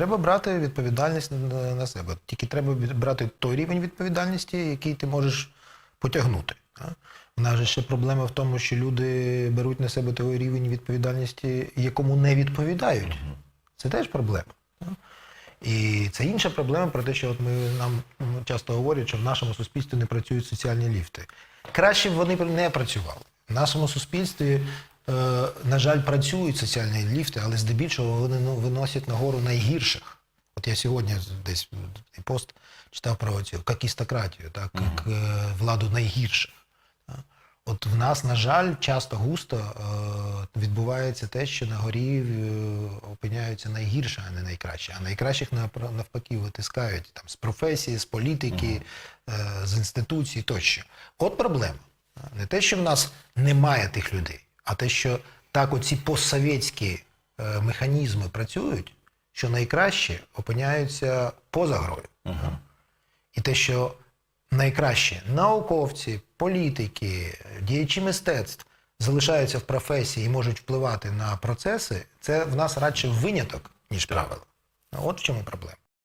Треба брати відповідальність на, себе. Тільки треба брати той рівень відповідальності, який ти можеш потягнути. У нас же ще проблема в тому, що люди беруть на себе той рівень відповідальності, якому не відповідають. Це теж проблема. І це інша проблема про те, що от ми нам часто говорять, що в нашому суспільстві не працюють соціальні ліфти. Краще б вони не працювали. В нашому суспільстві, на жаль, працюють соціальні ліфти, але здебільшого вони ну, виносять нагору найгірших. От я сьогодні десь пост читав про цю какістократію, так, як е, владу найгірших. От в нас, на жаль, часто густо е, відбувається те, що на горі е, опиняються найгірше, а не найкраще. А найкращих навпаки витискають там з професії, з політики, е, з інституцій тощо. От проблема. Не те, що в нас немає тих людей, а те, що так оці постсовєтські е, механізми працюють, що найкраще опиняються поза грою. І те, що найкращі науковці, політики, діячі мистецтв залишаються в професії і можуть впливати на процеси, це в нас радше виняток, ніж правило. От в чому проблема.